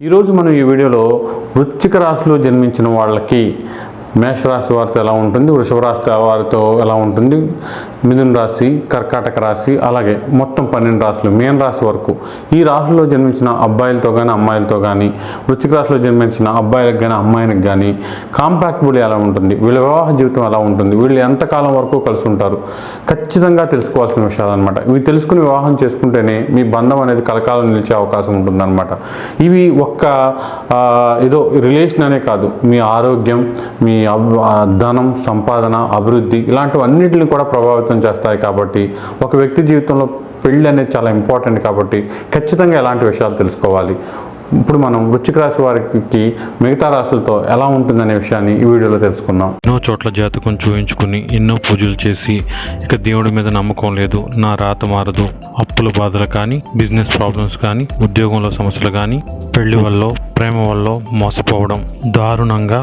ఈరోజు మనం ఈ వీడియోలో వృశ్చిక రాశిలో జన్మించిన వాళ్ళకి మేషరాశి వారితో ఎలా ఉంటుంది వృషభ రాశి వారితో ఎలా ఉంటుంది మిథున రాశి కర్కాటక రాశి అలాగే మొత్తం పన్నెండు రాశులు మేన్ రాశి వరకు. ఈ రాశిలో జన్మించిన అబ్బాయిలతో కానీ అమ్మాయిలతో కానీ వృశ్చిక రాశిలో జన్మించిన అబ్బాయిలకు కానీ అమ్మాయిలకు కానీ కాంపాక్టబుల్ ఎలా ఉంటుంది? వీళ్ళ వివాహ జీవితం ఎలా ఉంటుంది? వీళ్ళు ఎంతకాలం వరకు కలిసి ఉంటారు? ఖచ్చితంగా తెలుసుకోవాల్సిన విషయాలు అనమాట ఇవి తెలుసుకుని వివాహం చేసుకుంటేనే మీ బంధం అనేది కలకాలం నిలిచే అవకాశం ఉంటుందన్నమాట. ఇవి ఒక్క ఏదో రిలేషన్ అనే కాదు. మీ ఆరోగ్యం మీ అబ్- ధనం సంపాదన అభివృద్ధి ఇలాంటివన్నిటిని కూడా ప్రభావితం చేస్తాయి కాబట్టి ఒక వ్యక్తి జీవితంలో పెళ్ళి అనేది చాలా ఇంపార్టెంట్ కాబట్టి ఖచ్చితంగా ఎలాంటి విషయాలు తెలుసుకోవాలి. ఇప్పుడు మనం వృచ్చిక రాశి వారికి మిగతా రాశులతో ఎలా ఉంటుందనే విషయాన్ని ఈ వీడియోలో తెలుసుకుందాం. ఎన్నో చోట్ల జాతకం చూయించుకుని ఎన్నో పూజలు చేసి ఇక దేవుడి మీద నమ్మకం లేదు. నా రాత మారదు. అప్పుల బాధలు కానీ బిజినెస్ ప్రాబ్లమ్స్ కానీ ఉద్యోగంలో సమస్యలు కానీ పెళ్ళి వల్ల ప్రేమ వల్ల మోసపోవడం దారుణంగా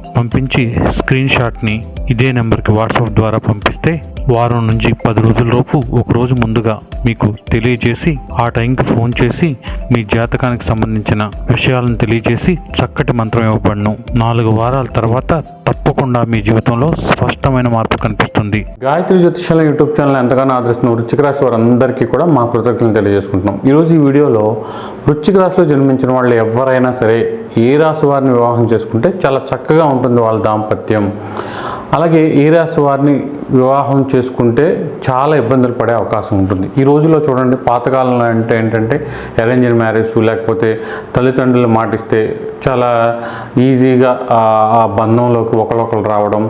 పంపించి స్క్రీన్ షాట్ని ఇదే నెంబర్కి వాట్సాప్ ద్వారా పంపిస్తే వారం నుంచి పది రోజులలోపు ఒకరోజు ఒక రోజు ముందుగా మీకు తెలియజేసి ఆ టైంకి ఫోన్ చేసి మీ జాతకానికి సంబంధించిన విషయాలను తెలియజేసి చక్కటి మంత్రం ఇవ్వబడను. నాలుగు వారాల తర్వాత తప్పకుండా మీ జీవితంలో స్పష్టమైన మార్పు కనిపిస్తుంది. గాయత్రి జ్యోతిషాల యూట్యూబ్ ఛానల్ ఎంతగానో ఆదరిస్తున్న వృచ్చిక రాశి వారందరికీ కూడా మా కృతజ్ఞతలు తెలియజేసుకుంటున్నాం. ఈరోజు ఈ వీడియోలో వృచ్చిక రాశిలో జన్మించిన వాళ్ళు ఎవరైనా సరే ఏ రాశి వారిని వివాహం చేసుకుంటే చాలా చక్కగా ఉంటుంది వాళ్ళ దాంపత్యం. అలాగే ఏ రాశి వారిని వివాహం చేసుకుంటే చాలా ఇబ్బందులు పడే అవకాశం ఉంటుంది. ఈ రోజుల్లో చూడండి పాతకాలంలో అంటే ఏంటంటే అరేంజ్డ్ మ్యారేజ్ లేకపోతే తల్లిదండ్రులు మాటిస్తే చాలా ఈజీగా ఆ బంధంలోకి ఒకళ్ళొకరు రావడం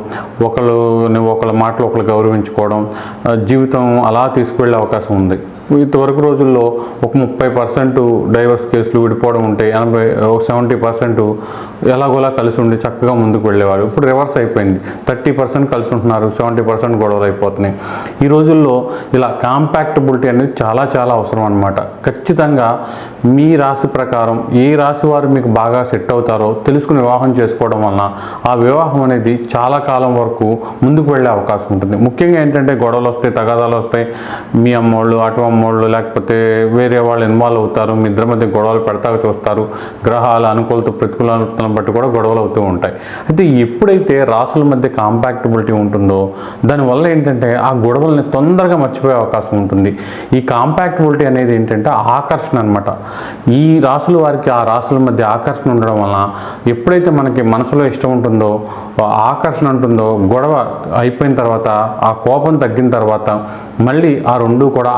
ఒకళ్ళు ఒకళ్ళ మాటలు ఒకళ్ళు గౌరవించుకోవడం జీవితం అలా తీసుకువెళ్ళే అవకాశం ఉంది. ఇంతవరకు రోజుల్లో ఒక ముప్పై పర్సెంట్ డైవర్స్ కేసులు విడిపోవడం ఉంటే ఎనభై ఒక సెవెంటీ పర్సెంట్ ఎలాగోలా కలిసి ఉండి చక్కగా ముందుకు వెళ్ళేవారు. ఇప్పుడు రివర్స్ అయిపోయింది. థర్టీ పర్సెంట్ కలిసి ఉంటున్నారు. సెవెంటీ పర్సెంట్ గొడవలు అయిపోతున్నాయి. ఈ రోజుల్లో ఇలా కాంపాక్టబిలిటీ అనేది చాలా చాలా అవసరం అనమాట ఖచ్చితంగా మీ రాశి ప్రకారం ఏ రాశి వారు మీకు బాగా సెట్ అవుతారో తెలుసుకుని వివాహం చేసుకోవడం వలన ఆ వివాహం అనేది చాలా కాలం వరకు ముందుకు వెళ్ళే అవకాశం ఉంటుంది. ముఖ్యంగా ఏంటంటే గొడవలు వస్తాయి తగాదాలు వస్తాయి. మీ అమ్మోళ్ళు అటు అమ్మోళ్ళు లేకపోతే వేరే వాళ్ళు ఇన్వాల్వ్ అవుతారు మీ ఇద్దరి మధ్య గొడవలు పెడతాక చూస్తారు గ్రహాల అనుకూలత ప్రతికూలతలను బట్టి కూడా గొడవలు అవుతూ ఉంటాయి. అయితే ఎప్పుడైతే రాసుల మధ్య కాంపాక్టబిలిటీ ఉంటుందో దానివల్ల ఏంటంటే ఆ గొడవల్ని తొందరగా మర్చిపోయే అవకాశం ఉంటుంది. ఈ కాంపాక్టబిలిటీ అనేది ఏంటంటే ఆకర్షణ అనమాట ఈ రాసుల వారికి ఆ రాసుల మధ్య ఆకర్షణ ఉండడం వలన ఎప్పుడైతే మనకి మనసులో ఇష్టం ఉంటుందో ఆకర్షణ ఉంటుందో గొడవ అయిపోయిన తర్వాత ఆ కోపం తగ్గిన తర్వాత మళ్ళీ ఆ రెండు కూడా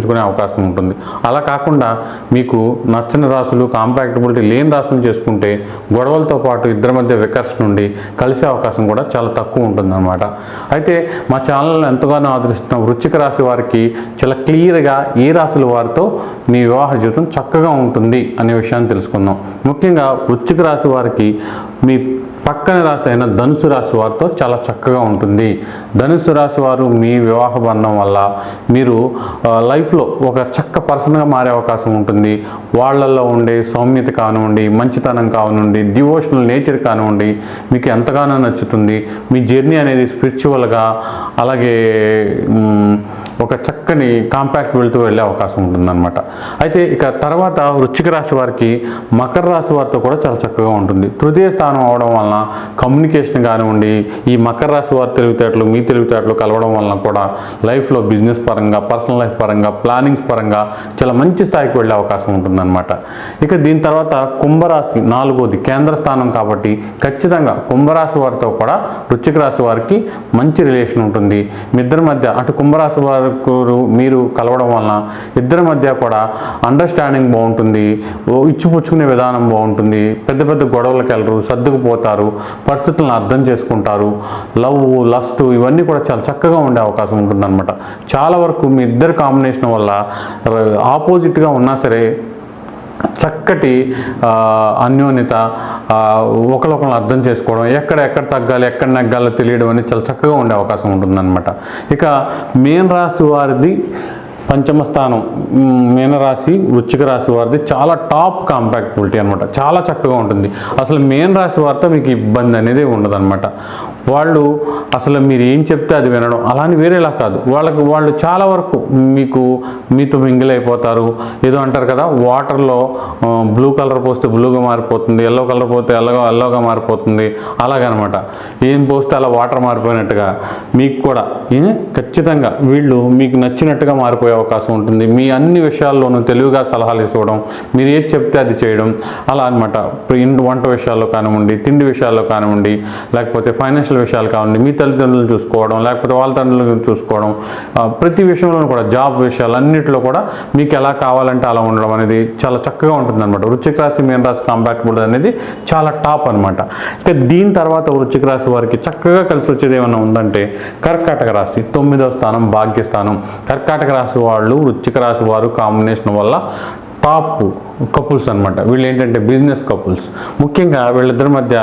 తప్పించుకునే అవకాశం ఉంటుంది. అలా కాకుండా మీకు నచ్చని రాసులు కాంపాక్టబిలిటీ లేని రాసులు చేసుకుంటే గొడవలతో పాటు ఇద్దరి మధ్య వికర్షణ నుండి కలిసే అవకాశం కూడా చాలా తక్కువ ఉంటుందన్నమాట. అయితే మా ఛానల్ ఎంతగానో ఆదరిస్తున్న వృచ్చిక రాశి వారికి చాలా క్లియర్గా ఏ రాశుల వారితో మీ వివాహ జీవితం చక్కగా ఉంటుంది అనే విషయాన్ని తెలుసుకుందాం. ముఖ్యంగా వృచ్చిక రాశి వారికి మీ పక్కన రాశి అయిన ధనుసు రాశి వారితో చాలా చక్కగా ఉంటుంది. ధనుసు రాశి వారు మీ వివాహ బంధం వల్ల మీరు లైఫ్లో ఒక చక్క పర్సన్గా మారే అవకాశం ఉంటుంది. వాళ్ళల్లో ఉండే సౌమ్యత కానివ్వండి మంచితనం కానివ్వండి డివోషనల్ నేచర్ కానివ్వండి మీకు ఎంతగానో నచ్చుతుంది. మీ జర్నీ అనేది స్పిరిచువల్గా అలాగే ఒక చక్కని కాంపాక్ట్ వెళ్తూ వెళ్ళే అవకాశం ఉంటుందన్నమాట. అయితే ఇక తర్వాత వృశ్చిక రాశి వారికి మకర రాశి వారితో కూడా చాలా చక్కగా ఉంటుంది. తృతీయ స్థానం అవడం వలన కమ్యూనికేషన్ కానివ్వండి ఈ మకర రాశి వారి తెలివితేటలు మీ తెలివితేటలు కలవడం వలన కూడా లైఫ్లో బిజినెస్ పరంగా పర్సనల్ లైఫ్ పరంగా ప్లానింగ్స్ పరంగా చాలా మంచి స్థాయికి వెళ్ళే అవకాశం ఉంటుందన్నమాట. ఇక దీని తర్వాత కుంభరాశి నాలుగోది కేంద్ర స్థానం కాబట్టి ఖచ్చితంగా కుంభరాశి వారితో కూడా వృశ్చిక రాశి వారికి మంచి రిలేషన్ ఉంటుంది. మీ ఇద్దరి మధ్య అటు కుంభరాశి వారు వారికి మీరు కలవడం వలన ఇద్దరి మధ్య కూడా అండర్స్టాండింగ్ బాగుంటుంది. ఇచ్చిపుచ్చుకునే విధానం బాగుంటుంది. పెద్ద పెద్ద గొడవలకు వెళ్ళరు సర్దుకుపోతారు పరిస్థితులను అర్థం చేసుకుంటారు. లవ్ లస్ట్ ఇవన్నీ కూడా చాలా చక్కగా ఉండే అవకాశం ఉంటుందన్నమాట. చాలా వరకు మీ ఇద్దరు కాంబినేషన్ వల్ల ఆపోజిట్గా ఉన్నా సరే చక్కటి అన్యోన్యత ఆ, ఒకరికొకరు అర్థం చేసుకోవడం ఎక్కడ ఎక్కడ తగ్గాలి ఎక్కడ నగ్గాలో తెలియడం అనేది చాలా చక్కగా ఉండే అవకాశం ఉంటుందన్నమాట. ఇక మేన్ రాశి వారిది పంచమ స్థానం మీనరాశి వృచ్చిక రాశి వారిది చాలా టాప్ కాంపాక్టిబిలిటీ అనమాట చాలా చక్కగా ఉంటుంది. అసలు మేన్ రాశి వారితో మీకు ఇబ్బంది అనేది ఉండదన్నమాట. వాళ్ళు అసలు మీరు ఏం చెప్తే అది వినడం అలాని వేరేలా కాదు. వాళ్ళకి వాళ్ళు చాలా వరకు మీకు మీతో మింగిల్ అయిపోతారు. ఏదో అంటారు కదా వాటర్లో బ్లూ కలర్ పోస్తే బ్లూగా మారిపోతుంది ఎల్లో కలర్ పోతే ఎల్లగా ఎల్లోగా మారిపోతుంది అలాగనమాట. ఏం పోస్తే అలా వాటర్ మారిపోయినట్టుగా మీకు కూడా ఖచ్చితంగా వీళ్ళు మీకు నచ్చినట్టుగా పోయే అవకాశం ఉంటుంది. మీ అన్ని విషయాల్లోనూ తెలివిగా సలహాలు ఇవ్వడం మీరు ఏది చెప్తే అది చేయడం అలా అనమాట వంట విషయాల్లో కానివ్వండి తిండి విషయాల్లో కానివ్వండి లేకపోతే ఫైనాన్షియల్ విషయాలు కానివ్వండి మీ తల్లిదండ్రులను చూసుకోవడం లేకపోతే వాళ్ళ తల్లిదండ్రులను చూసుకోవడం ప్రతి విషయంలోనూ కూడా జాబ్ విషయాలు అన్నింటిలో కూడా మీకు ఎలా కావాలంటే అలా ఉండడం అనేది చాలా చక్కగా ఉంటుంది అనమాట వృశ్చిక రాశి మీన రాశి కాంపాక్టబుల్ అనేది చాలా టాప్ అనమాట ఇక దీని తర్వాత వృశ్చిక రాశి వారికి చక్కగా కలిసి వచ్చేది ఏమైనా ఉందంటే కర్కాటక రాశి తొమ్మిదవ స్థానం భాగ్యస్థానం. కర్కాటక రాశి వాళ్ళు వృశ్చిక రాశి వారు కాంబినేషన్ వల్ల టాప్ కపుల్స్ అనమాట వీళ్ళు ఏంటంటే బిజినెస్ కపుల్స్. ముఖ్యంగా వీళ్ళిద్దరి మధ్య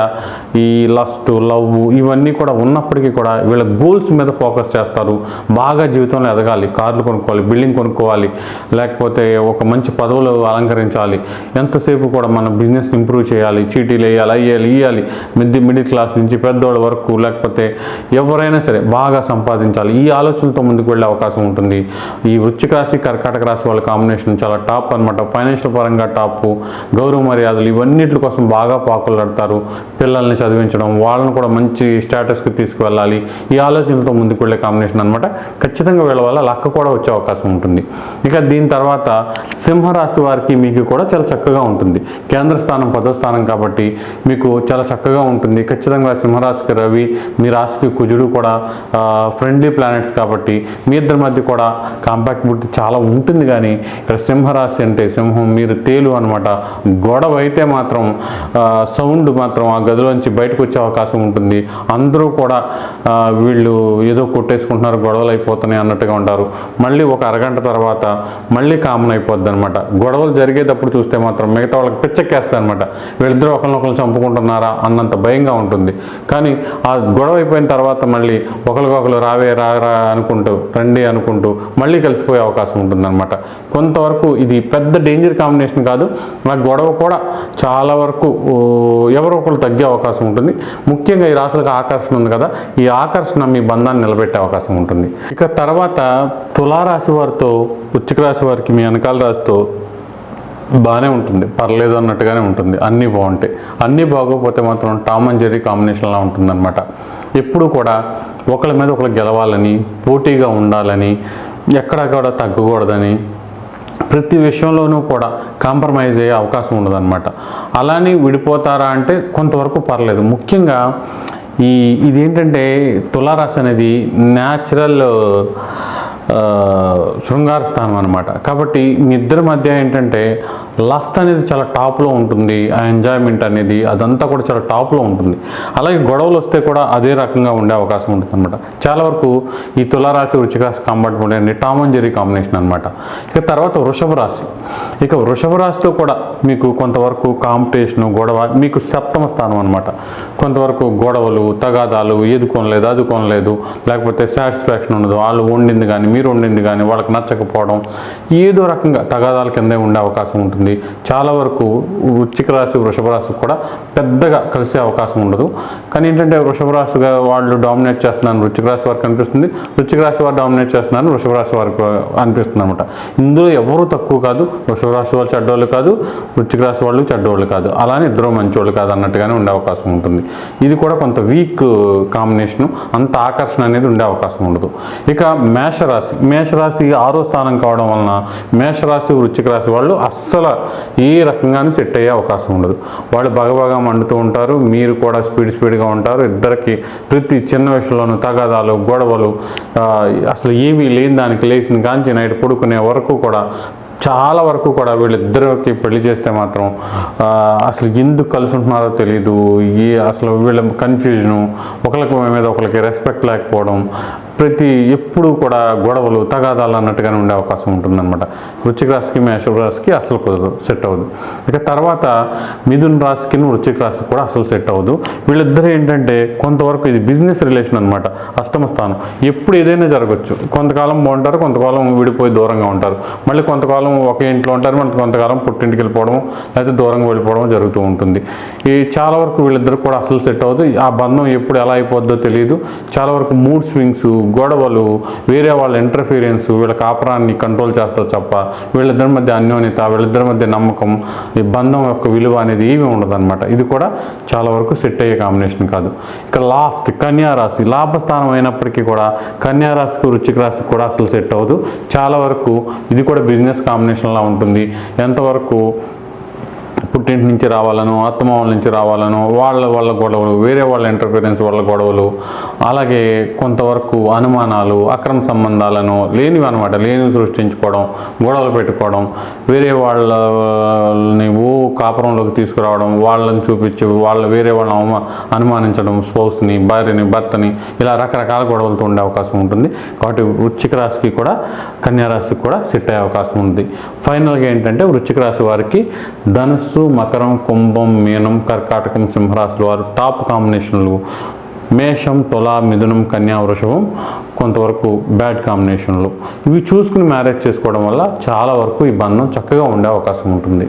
ఈ లస్ట్ లవ్ ఇవన్నీ కూడా ఉన్నప్పటికీ కూడా వీళ్ళ గోల్స్ మీద ఫోకస్ చేస్తారు. బాగా జీవితంలో ఎదగాలి. కార్లు కొనుక్కోవాలి బిల్డింగ్ కొనుక్కోవాలి లేకపోతే ఒక మంచి పదవులు అలంకరించాలి. ఎంతసేపు కూడా మన బిజినెస్ ఇంప్రూవ్ చేయాలి చీటీలు వేయాలి అయ్యాలి ఇవ్వాలి మిడ్ మిడిల్ క్లాస్ నుంచి పెద్దవాళ్ళ వరకు లేకపోతే ఎవరైనా సరే బాగా సంపాదించాలి. ఈ ఆలోచనలతో ముందుకు వెళ్ళే అవకాశం ఉంటుంది. ఈ వృశ్చిక రాశి కర్కాటక రాశి వాళ్ళ కాంబినేషన్ చాలా టాప్ అనమాట ఫైనాన్షియల్ పరంగా టాప్ గౌరవ మర్యాదలు ఇవన్నిటి కోసం బాగా పాకులాడతారు పిల్లల్ని చదివించడం వాళ్ళని కూడా మంచి స్టేటస్కి తీసుకువెళ్ళాలి. ఈ ఆలోచనలతో ముందుకు వెళ్ళే కాంబినేషన్ అనమాట ఖచ్చితంగా వీళ్ళ వల్ల లక్క కూడా వచ్చే అవకాశం ఉంటుంది. ఇక దీని తర్వాత సింహరాశి వారికి మీకు కూడా చాలా చక్కగా ఉంటుంది. కేంద్ర స్థానం పదో స్థానం కాబట్టి మీకు చాలా చక్కగా ఉంటుంది. ఖచ్చితంగా సింహరాశికి రవి మీ రాశికి కుజుడు కూడా ఫ్రెండ్లీ ప్లానెట్స్ కాబట్టి మీ ఇద్దరి మధ్య కూడా కాంపాక్టిబిలిటీ చాలా ఉంటుంది. కానీ ఇక్కడ సింహరాశి అంటే సింహం మీరు తేలు అనమాట గొడవ అయితే మాత్రం సౌండ్ మాత్రం ఆ గదిలోంచి బయటకు వచ్చే అవకాశం ఉంటుంది. అందరూ కూడా వీళ్ళు ఏదో కొట్టేసుకుంటున్నారు గొడవలు అయిపోతున్నాయి అన్నట్టుగా ఉంటారు. మళ్ళీ ఒక అరగంట తర్వాత మళ్ళీ కామన్ అయిపోద్ది అనమాట గొడవలు జరిగేటప్పుడు చూస్తే మాత్రం మిగతా వాళ్ళకి పిచ్చెక్కేస్తాయి అనమాట వీళ్ళిద్దరూ ఒకరినొకరు చంపుకుంటున్నారా అన్నంత భయంగా ఉంటుంది. కానీ ఆ గొడవ అయిపోయిన తర్వాత మళ్ళీ ఒకరికొకరు రావే రా అనుకుంటూ రండి అనుకుంటూ మళ్ళీ కలిసిపోయే అవకాశం ఉంటుందన్నమాట. కొంతవరకు ఇది పెద్ద డేంజర్ కాంబినేషన్ కాదు. ఆ గొడవ కూడా చాలా వరకు ఎవరో ఒకరు తగ్గే అవకాశం ఉంటుంది. ముఖ్యంగా ఈ రాశులకు ఆకర్షణ ఉంది కదా ఈ ఆకర్షణ మీ బంధాన్ని నిలబెట్టే అవకాశం ఉంటుంది. ఇక తర్వాత తులారాశి వారితో వృశ్చిక రాశి వారికి మీ వెనకాల రాశితో బాగానే ఉంటుంది. పర్లేదు అన్నట్టుగానే ఉంటుంది. అన్నీ బాగుంటాయి. అన్నీ బాగోకపోతే మాత్రం టామ్ అండ్ జెర్రీ కాంబినేషన్లా ఉంటుందన్నమాట. ఎప్పుడు కూడా ఒకళ్ళ మీద ఒకళ్ళు గెలవాలని పోటీగా ఉండాలని ఎక్కడ కూడా తగ్గకూడదని ప్రతి విషయంలోనూ కూడా కాంప్రమైజ్ అయ్యే అవకాశం ఉండదన్నమాట. అలానే విడిపోతారా అంటే కొంతవరకు పర్లేదు. ముఖ్యంగా ఈ ఇదేంటంటే తులారాశి అనేది న్యాచురల్ శృంగార స్థానం అనమాట కాబట్టి మీ ఇద్దరి మధ్య ఏంటంటే లస్ట్ అనేది చాలా టాప్లో ఉంటుంది ఆ ఎంజాయ్మెంట్ అనేది అదంతా కూడా చాలా టాప్లో ఉంటుంది. అలాగే గొడవలు వస్తే కూడా అదే రకంగా ఉండే అవకాశం ఉంటుంది అనమాట చాలా వరకు ఈ తులారాశి వృచ్చిక రాశి compartment Tom and Jerry combination అనమాట ఇక తర్వాత వృషభ రాశి. ఇక వృషభ రాశితో కూడా మీకు కొంతవరకు కాంపిటీషన్ గొడవ మీకు సప్తమ స్థానం అనమాట కొంతవరకు గొడవలు తగాదాలు ఏది కొనలేదు అది కొనలేదు. లేకపోతే సాటిస్ఫాక్షన్ ఉండదు. వాళ్ళు వండింది కానీ మీరు వండింది కానీ వాళ్ళకి నచ్చకపోవడం ఏదో రకంగా తగాదాల కిందే ఉండే అవకాశం ఉంటుంది. చాలా వరకు వృచ్చిక రాశి వృషభ రాశి కూడా పెద్దగా కలిసే అవకాశం ఉండదు. కానీ ఏంటంటే వృషభ రాశిగా వాళ్ళు డామినేట్ చేస్తున్నాను వృచ్చిక రాశి వారికి అనిపిస్తుంది. వృచ్చిక రాశి వారు డామినేట్ చేస్తున్నాను వృషభ రాశి వారికి అనిపిస్తుంది అనమాట ఇందులో ఎవరు తక్కువ కాదు వృషభ రాశి వాళ్ళు చెడ్డోళ్ళు కాదు వృచ్చిక రాశి వాళ్ళు చెడ్డోళ్ళు కాదు. అలానే ఇద్దరు మంచోళ్ళు కాదు అన్నట్టుగానే ఉండే అవకాశం ఉంటుంది. ఇది కూడా కొంత వీక్ కాంబినేషన్ అంత ఆకర్షణ అనేది ఉండే అవకాశం ఉండదు. ఇక మేషరాశి మేషరాశి ఆరో స్థానం కావడం వలన మేషరాశి వృచ్చిక రాశి వాళ్ళు అస్సలు ఏ రకంగానూ సెట్ అయ్యే అవకాశం ఉండదు. వాళ్ళు బగబగా మండుతూ ఉంటారు మీరు కూడా స్పీడ్ స్పీడ్గా ఉంటారు. ఇద్దరికి ప్రతి చిన్న విషయంలోనూ తగాదాలు గొడవలు అసలు ఏమీ లేని దానికి లేచిన కాంచి నైట్ పడుకునే వరకు కూడా చాలా వరకు కూడా వీళ్ళిద్దరికి పెళ్ళి చేస్తే మాత్రం అసలు ఎందుకు కలిసి ఉంటున్నారో తెలియదు అసలు వీళ్ళ కన్ఫ్యూజను ఒకరికి మీద ఒకరికి రెస్పెక్ట్ లేకపోవడం ప్రతి ఎప్పుడు కూడా గొడవలు తగాదాలు అన్నట్టుగానే ఉండే అవకాశం ఉంటుందన్నమాట. వృశ్చిక రాశికి మేష రాశికి అసలు కుదరదు సెట్ అవ్వదు. ఇక తర్వాత మిథున్ రాశికి వృశ్చిక రాశికి కూడా అసలు సెట్ అవ్వదు. వీళ్ళిద్దరూ ఏంటంటే కొంతవరకు ఇది బిజినెస్ రిలేషన్ అనమాట అష్టమ స్థానం. ఎప్పుడు ఏదైనా జరగచ్చు. కొంతకాలం బాగుంటారు కొంతకాలం విడిపోయి దూరంగా ఉంటారు. మళ్ళీ కొంతకాలం ఒకే ఇంట్లో ఉంటారు మళ్ళీ కొంతకాలం పుట్టింటికి వెళ్ళిపోవడం లేకపోతే దూరంగా వెళ్ళిపోవడం జరుగుతూ ఉంటుంది. ఈ చాలా వరకు వీళ్ళిద్దరు కూడా అసలు సెట్ అవ్వదు. ఆ బంధం ఎప్పుడు ఎలా అయిపోద్దో తెలియదు చాలా వరకు మూడ్ స్వింగ్స్ గొడవలు వేరే వాళ్ళ ఇంటర్ఫీరియన్స్ వీళ్ళ కాపురాన్ని కంట్రోల్ చేస్తారు తప్ప వీళ్ళిద్దరి మధ్య అన్యోన్యత వీళ్ళిద్దరి మధ్య నమ్మకం ఈ బంధం యొక్క విలువ అనేది ఏమీ ఉండదన్నమాట. ఇది కూడా చాలా వరకు సెట్ అయ్యే కాంబినేషన్ కాదు. ఇక లాస్ట్ కన్యారాశి లాభస్థానం అయినప్పటికీ కూడా కన్యారాశికి రాశికి రాశికి కూడా అసలు సెట్ అవ్వదు. చాలా వరకు ఇది కూడా బిజినెస్ కాంబినేషన్లా ఉంటుంది. ఎంతవరకు పుట్టింటి నుంచి రావాలను అత్తమామల నుంచి రావాలను వాళ్ళ వాళ్ళ గొడవలు వేరే వాళ్ళ ఇంటర్ఫీరెన్స్ వాళ్ళ గొడవలు అలాగే కొంతవరకు అనుమానాలు అక్రమ సంబంధాలను లేనివి అనమాట లేనివి సృష్టించుకోవడం గొడవలు పెట్టుకోవడం వేరే వాళ్ళని ఓ కాపురంలోకి తీసుకురావడం వాళ్ళని చూపించి వాళ్ళ వేరే వాళ్ళని అవమా అనుమానించడం స్పౌస్ని భార్యని భర్తని ఇలా రకరకాల గొడవలతో ఉండే అవకాశం ఉంటుంది. కాబట్టి వృచ్చిక రాశికి కూడా కన్యారాశికి కూడా సెట్ అయ్యే అవకాశం ఉంది. ఫైనల్గా ఏంటంటే వృచ్చిక రాశి వారికి ధనుస్సు మకరం కుంభం మీనం కర్కాటకం సింహరాశుల వారు టాప్ కాంబినేషన్లు. మేషం తుల మిథునం కన్యా వృషభం కొంతవరకు బ్యాడ్ కాంబినేషన్లు. ఇవి చూసుకుని మ్యారేజ్ చేసుకోవడం వల్ల చాలా వరకు ఈ బంధం చక్కగా ఉండే అవకాశం ఉంటుంది.